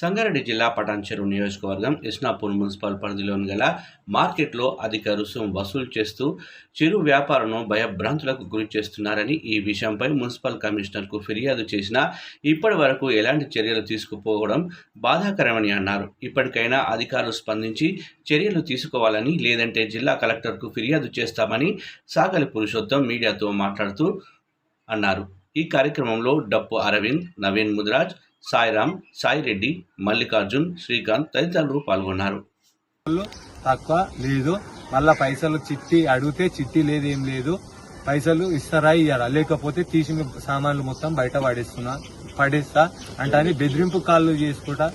సంగారెడ్డి జిల్లా పటాన్చెరు నియోజకవర్గం ఇస్నాపూర్ మున్సిపల్ పరిధిలోని గల మార్కెట్లో అధిక రుసుం వసూలు చేస్తూ చిరు వ్యాపారులను భయభ్రాంతులకు గురి చేస్తున్నారని ఈ విషయంపై మున్సిపల్ కమిషనర్కు ఫిర్యాదు చేసినా ఇప్పటి వరకు ఎలాంటి చర్యలు తీసుకుపోవడం బాధాకరమని అన్నారు. ఇప్పటికైనా అధికారులు స్పందించి చర్యలు తీసుకోవాలని లేదంటే జిల్లా కలెక్టర్కు ఫిర్యాదు చేస్తామని సాగలి పురుషోత్తం మీడియాతో మాట్లాడుతూ అన్నారు. ఈ కార్యక్రమంలో డప్పు అరవింద్ నవీన్ ముదిరాజ్ సాయిరామ్ సాయిరెడ్డి మల్లికార్జున్ శ్రీకాంత్ తదితరులు పాల్గొన్నారు. తక్కువ లేదు. మళ్ళా పైసలు చిట్టి అడిగితే చిట్టి లేదు ఏం లేదు. పైసలు ఇస్తారా ఇయ్యారా? లేకపోతే తీసి సామాన్లు మొత్తం బయట పడేస్తున్నా పడేస్తా అంటే అని బెదిరింపు కాళ్ళు చేసుకుంటా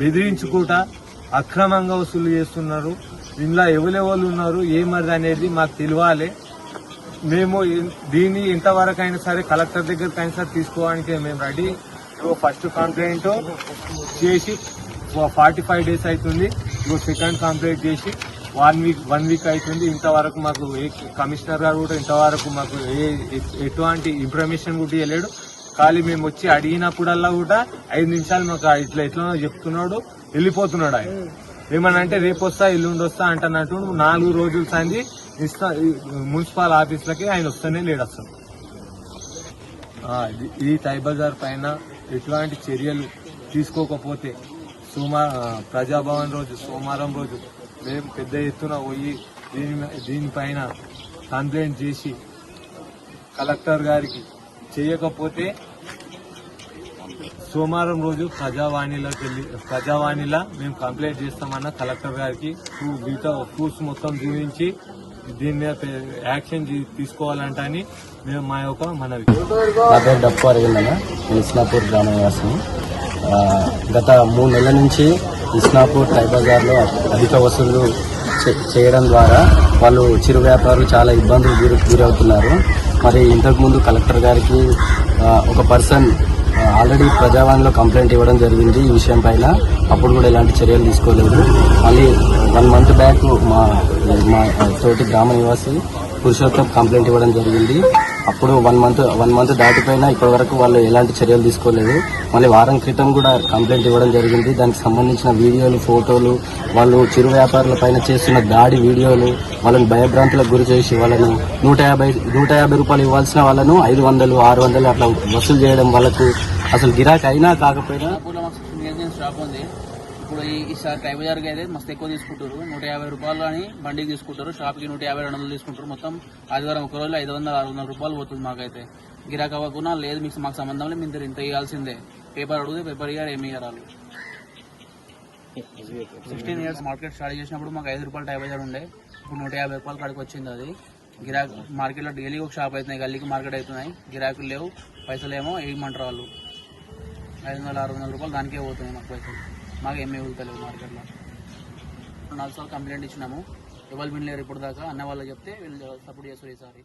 బెదిరించుకుంటా అక్రమంగా వసూలు చేస్తున్నారు. ఇంట్లో ఎవరెవరు ఉన్నారు ఏమది అనేది మాకు తెలియాలి. మేము దీన్ని ఎంతవరకు అయినా సరే కలెక్టర్ దగ్గరికి అయినా సరే తీసుకోవడానికి మేము రెడీ. ఫస్ట్ కంప్లైంట్ చేసి ఫార్టీ ఫైవ్ డేస్ అవుతుంది నువ్వు సెకండ్ కంప్లైంట్ చేసి వన్ వీక్ వన్ వీక్ అవుతుంది ఇంతవరకు మాకు ఏ కమిషనర్ గారు కూడా ఇంతవరకు మాకు ఏ ఎటువంటి ఇన్ఫర్మేషన్ కూడా ఇవ్వలేడు ఖాళీ మేము వచ్చి అడిగినప్పుడల్లా కూడా ఐదు నిమిషాలు మాకు ఇట్లా ఎట్లా చెప్తున్నాడు. వెళ్ళిపోతున్నాడు ఆయన. ఏమన్నా అంటే రేపు వస్తా ఎల్లుండి వస్తా అంటున్నట్టు నాలుగు రోజులు సంది ఇస్తా మున్సిపల్ ఆఫీసులకి ఆయన వస్తేనే లేడు అసలు. ఈ తైబజార్ పైన ఎటువంటి చర్యలు తీసుకోకపోతే సోమ ప్రజాభవన్ రోజు సోమవారం రోజు మేము పెద్ద ఎత్తున పోయి దీని దీనిపైన కంప్లైంట్ చేసి కలెక్టర్ గారికి చేయకపోతే సోమవారం రోజు ప్రజావాణిలోకి వెళ్ళి ప్రజావాణిలా మేము కంప్లైంట్ చేస్తామన్న కలెక్టర్ గారికి ప్రూ- మిగతా మొత్తం చూపించి దీని మీద యాక్షన్ తీ- తీసుకోవాలంట అని మేము మా యొక్క మనవి. నా పేరు డప్పు అరవిందన నేను గ్రామ నివాసిని గత మూడు నెలల నుంచి ఇస్నాపూర్ టై బజార్లో అధిక వసూళ్ళు చేయడం ద్వారా వాళ్ళు చిరు వ్యాపారులు చాలా ఇబ్బందులు గురి గురవుతున్నారు. మరి ఇంతకుముందు కలెక్టర్ గారికి ఒక పర్సన్ ఆల్రెడీ ప్రజావాణిలో కంప్లైంట్ ఇవ్వడం జరిగింది ఈ విషయం పైన. అప్పుడు కూడా ఎలాంటి చర్యలు తీసుకోలేదు. మళ్ళీ వన్ మంత్ బ్యాక్ మా మా తోటి గ్రామ నివాసి పురుషోత్తం కంప్లైంట్ ఇవ్వడం జరిగింది. అప్పుడు వన్ మంత్ వన్ మంత్ దాటిపోయినా ఇప్పటి వరకు వాళ్ళు ఎలాంటి చర్యలు తీసుకోలేదు. మళ్ళీ వారం క్రితం కూడా కంప్లైంట్ ఇవ్వడం జరిగింది. దానికి సంబంధించిన వీడియోలు ఫోటోలు వాళ్ళు చిరు వ్యాపారుల పైన చేస్తున్న దాడి వీడియోలు వాళ్ళని భయభ్రాంతులకు గురి చేసి వాళ్ళను నూట యాభై నూట యాభై రూపాయలు ఇవ్వాల్సిన వాళ్ళను ఐదు వందలు ఆరు వందలు అట్లా వసూలు చేయడం వాళ్ళకు అసలు గిరాకీ అయినా కాకపోయినా షాప్ ఉంది. ఇప్పుడు ఈ ఈసారి టై బజార్కి అయితే మస్తు ఎక్కువ తీసుకుంటారు. నూట యాభై రూపాయలు అని బండికి తీసుకుంటారు. షాప్కి నూట యాభై రెండు వందలు తీసుకుంటారు. మొత్తం ఆదివారం ఒక రోజు ఐదు వందల ఆరు వందల రూపాయలు పోతుంది మాకైతే. గిరాక్ అవ్వకుండా లేదు మీకు మాకు సంబంధం లేదు మీరు ఇంత ఇవ్వాల్సిందే పేపర్ అడిగితే పేపర్ ఇయ్యారు ఏమి ఇయ్యారు వాళ్ళు. సిక్స్టీన్ ఇయర్స్ మార్కెట్ స్టార్ట్ చేసినప్పుడు మాకు ఐదు రూపాయలు టై బజార్ ఉండే. ఇప్పుడు నూట యాభై రూపాయలు కాడికి వచ్చింది అది. గిరాక్ మార్కెట్లో డైలీ ఒక షాప్ అవుతున్నాయి గల్లీకి మార్కెట్ అవుతున్నాయి. గిరాకులు లేవు పైసలు ఏమో వేయమంటారు వాళ్ళు. ఐదు వందల ఆరు వందల రూపాయలు దానికే పోతున్నాయి మాకు పైసలు. మాకు ఏమీ వెళ్తలేవు మార్కెట్లో నాలుగు సార్లు కంప్లైంట్ ఇచ్చినాము. ఎవరు వినలేరు ఇప్పుడు దాకా అన్న వాళ్ళు చెప్తే వీళ్ళు సపోర్ట్ చేస్తారు ఈసారి.